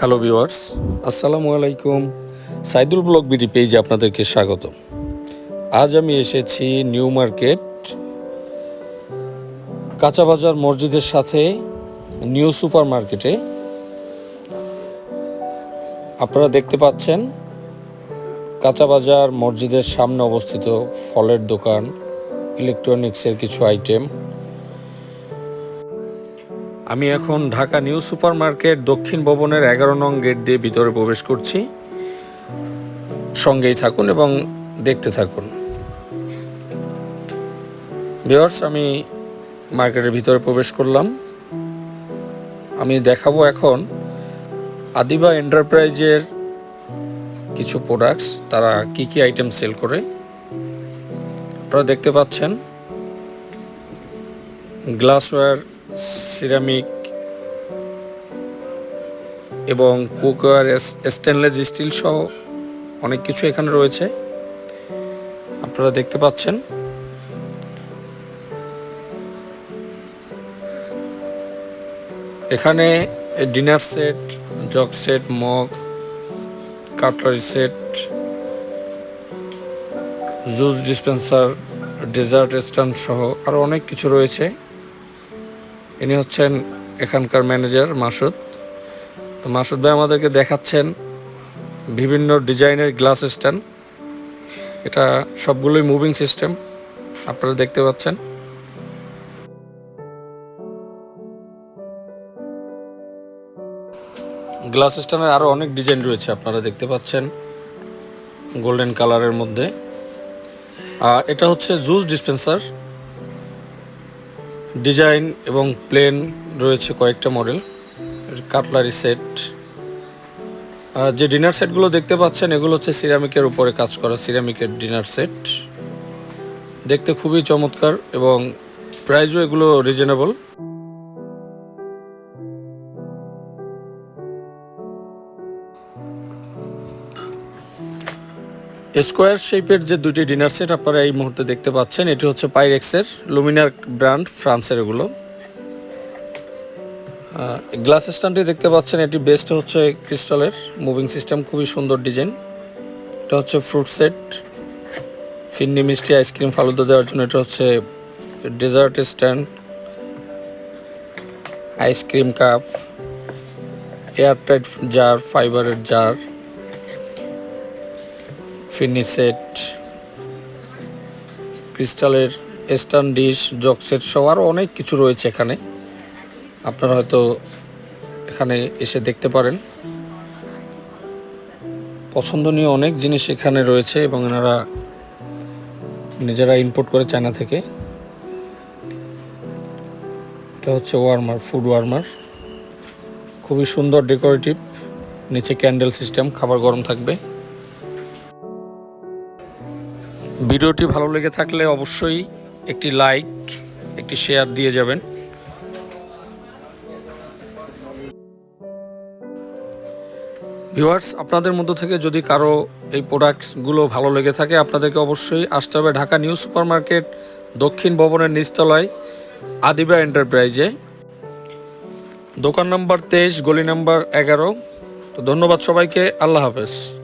Hello viewers আসসালামু আলাইকুম। Saidul blog BD পেজে আপনাদেরকে স্বাগত আজ আমি এসেছি নিউ মার্কেট কাঁচা বাজার মসজিদের সাথে নিউ সুপার মার্কেটে আপনারা দেখতে পাচ্ছেন কাঁচা বাজার মসজিদের সামনে অবস্থিত ফলের দোকান ইলেকট্রনিক্সের কিছু আইটেম আমি এখন ঢাকা নিউ সুপার মার্কেট দক্ষিণ ভবনের এগারো নং গেট দিয়ে ভিতরে প্রবেশ করছি। সঙ্গেই থাকুন এবং দেখতে থাকুন। ভিওর্স আমি মার্কেটের ভিতরে প্রবেশ করলাম। আমি দেখাবো এখন আদিবা এন্টারপ্রাইজের কিছু প্রোডাক্টস তারা কি কি আইটেম সেল করে। আপনারা দেখতে পাচ্ছেন গ্লাসওয়্যার সিরামিক এবং কুকওয়ার স্টেনলেস স্টিল সহ অনেক কিছু এখানে রয়েছে। আপনারা দেখতে পাচ্ছেন। এখানে dinner set, jug set, mug, cutlery set, juice dispenser, dessert stand সহ আরও অনেক কিছু রয়েছে। ইনি হচ্ছেন এখানকার ম্যানেজার মাসুদ। তো মাসুদ ভাই আমাদেরকে দেখাচ্ছেন বিভিন্ন ডিজাইনের গ্লাস স্ট্যান্ড। এটা সবগুলোই মুভিং সিস্টেম, আপনারা দেখতে পাচ্ছেন। গ্লাস স্ট্যান্ডের আরও অনেক ডিজাইন রয়েছে, আপনারা দেখতে পাচ্ছেন গোল্ডেন কালারের মধ্যে। আর এটা হচ্ছে জুস ডিসপেন্সার। ডিজাইন এবং প্লেন রয়েছে কয়েকটা মডেল, কাটলারি সেট। যে ডিনার সেটগুলো দেখতে পাচ্ছেন, এগুলো হচ্ছে সিরামিকের উপরে কাজ করা সিরামিকের ডিনার সেট। দেখতে খুবই চমৎকার এবং প্রাইজও এগুলো রিজনেবল স্কোয়ার শেপের যে দুটি ডিনার সেট আপনারা এই মুহূর্তে দেখতে পাচ্ছেন, এটি হচ্ছে পাইরেক্সের লুমিনার ব্র্যান্ড ফ্রান্সের এগুলো। গ্লাস স্ট্যান্ডটি দেখতে পাচ্ছেন, এটি বেস্ট হচ্ছে ক্রিস্টালের, মুভিং সিস্টেম খুবই সুন্দর ডিজাইন। এটা হচ্ছে ফ্রুট সেট, ফিন্নি মিষ্টি আইসক্রিম ফালুদা দেওয়ার জন্য এটা হচ্ছে dessert stand, ice cream cup, airtight jar, ফাইবারের জার। ফিনি সেট, ক্রিস্টালের স্টান ডিশ, জগ সেট সহ আরও অনেক কিছু রয়েছে এখানে। আপনারা হয়তো এখানে এসে দেখতে পারেন। পছন্দনীয় অনেক জিনিস এখানে রয়েছে এবং এনারা নিজেরা ইম্পোর্ট করে চায়না থেকে। এটা হচ্ছে ওয়ার্মার ফুড ওয়ার্মার খুবই সুন্দর ডেকোরেটিভ নিচে ক্যান্ডেল সিস্টেম খাবার গরম থাকবে। ভিডিওটি ভালো লেগে থাকলে অবশ্যই একটি লাইক, একটি শেয়ার দিয়ে যাবেন। ভিউয়ার্স, আপনাদের মধ্য থেকে যদি কারও এই প্রোডাক্টসগুলো ভালো লেগে থাকে, আপনাদেরকে অবশ্যই আসতে হবে ঢাকা নিউ সুপার মার্কেট দক্ষিণ ভবনের নিচতলায় আদিবা এন্টারপ্রাইজে। দোকান নাম্বার তেইশ, গলি নাম্বার এগারো। তো ধন্যবাদ সবাইকে, আল্লাহ হাফেজ।